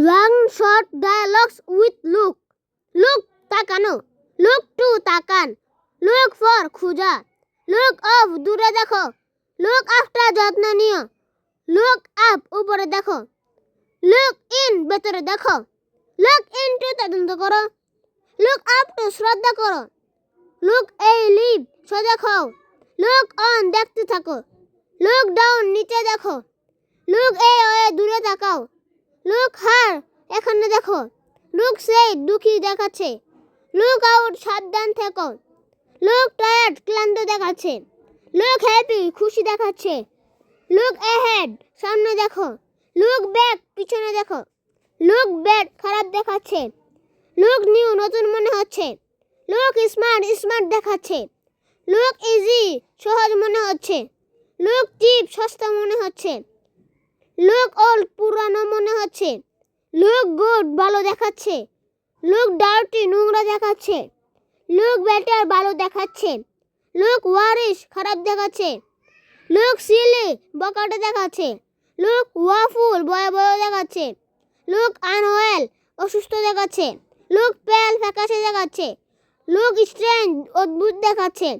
Long short dialogues with look look তাকানো look to তাকান look for খুঁজা look off দূরে দেখো লুক আফটার যত্ন নিও লুক আপ উপরে দেখো লুক ইন ভেতরে দেখো লুক ইন টু তদন্ত করো লুক আপ টু শ্রদ্ধা করো লুক এই লিভ সোজা খাও লুক অন দেখতে থাকো লুক ডাউন নিচে দেখো লুক এ ওয়ে দূরে তাকাও লুক হার এখানে দেখো। লুক সেই দুঃখী দেখাচ্ছে। লুক আউট, সাবধান থেকো। লুক টায়ার্ড, ক্লান্ত দেখাচ্ছে। লুক হ্যাপি, খুশি দেখাচ্ছে। লুক এহেড সামনে দেখো। লুক ব্যাক, পিছনে দেখো। লুক ব্যাড, খারাপ দেখাচ্ছে। লুক নিউ, নতুন মনে হচ্ছে। লুক স্মার্ট স্মার্ট দেখাচ্ছে। লুক ইজি, সহজ মনে হচ্ছে। লুক চিপ, সস্তা মনে হচ্ছে। লুক ওল্ড পুরানো মনে হচ্ছে লোক গুড ভালো দেখাচ্ছে লোক ডার্টি নোংরা দেখাচ্ছে লোক ব্যাটার ভালো দেখাচ্ছে লোক ওয়ারিশ খারাপ দেখাচ্ছে লোক সিলি বকাটে দেখাচ্ছে লুক ওয়াফুল বয় বয় দেখাচ্ছে লোক আনওয়েল অসুস্থ দেখাচ্ছে লোক প্যাল ফ্যাকাশে দেখাচ্ছে লোক স্ট্রেঞ্জ অদ্ভুত দেখাচ্ছে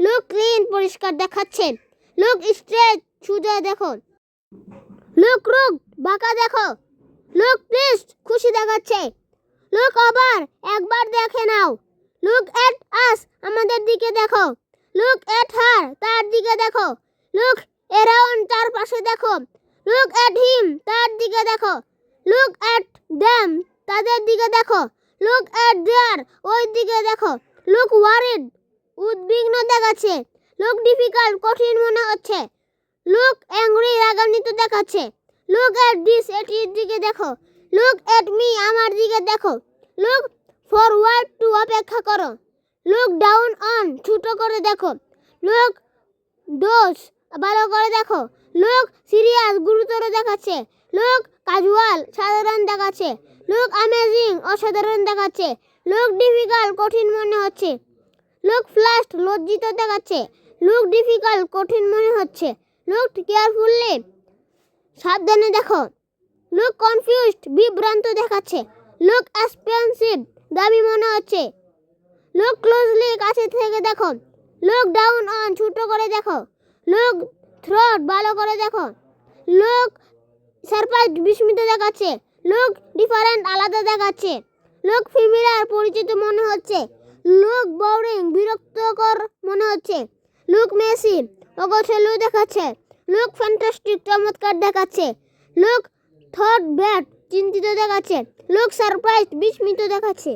লোক ক্লিন পরিষ্কার দেখাচ্ছে লোক স্ট্রেচ সোজা দেখো লুক, রুক, বাঁকা দেখো। লুক প্লিজ খুশি দেখাচ্ছে। লুক, আবার একবার দেখে নাও। লুক এট আস আমাদের দিকে দেখো। লুক এট হার তার দিকে দেখো। লুক এরাউন্ড তার পাশে দেখো। লুক এট হিম তার দিকে দেখো। লুক এট দ্যাম তাদের দিকে দেখো। লুক এট দেয়ার ওই দিকে দেখো। লুক ওয়ারিড উদ্বিগ্ন দেখাচ্ছে। লুক ডিফিকাল্ট কঠিন মনে হচ্ছে। লুক অ্যাংরি রাগান্বিত দেখাচ্ছে। লুক এট দিস এটির দিকে দেখো। লুক এট মি আমার দিকে দেখো। লুক ফরওয়ার্ড টু অপেক্ষা করো। লুক ডাউন অন ছোট করে দেখো। লুক ডোজ ভালো করে দেখো। লুক সিরিয়াস গুরুতর দেখাচ্ছে। লুক ক্যাজুয়াল সাধারণ দেখাচ্ছে। লুক অ্যামেজিং অসাধারণ দেখাচ্ছে। লুক ডিফিকাল্ট কঠিন মনে হচ্ছে। লুক ফ্লাস্ট লজ্জিত দেখাচ্ছে। লুক ডিফিকাল্ট কঠিন মনে হচ্ছে। লুক কেয়ারফুললি সাবধানে দেখো। লুক কনফিউজড বিভ্রান্ত দেখাচ্ছে। লুক এক্সপেন্সিভ দামি মনে হচ্ছে। লুক ক্লোজলি কাছে থেকে দেখো। লুক ডাউন অন ছোট করে দেখো। লুক থ্রট ভালো করে দেখো। লুক সারপ্রাইজ বিস্মিত দেখাচ্ছে। লুক ডিফারেন্ট আলাদা দেখাচ্ছে। লুক ফিমিলার পরিচিত মনে হচ্ছে। লুক বোরিং বিরক্তকর মনে হচ্ছে। লুক মেসি অগোছালো দেখাচ্ছে। লুক ফ্যান্টাস্টিক চমৎকার দেখাচ্ছে। লুক থট ব্যাট চিন্তিত দেখাচ্ছে। লুক সারপ্রাইজ বিস্মিত দেখাচ্ছে।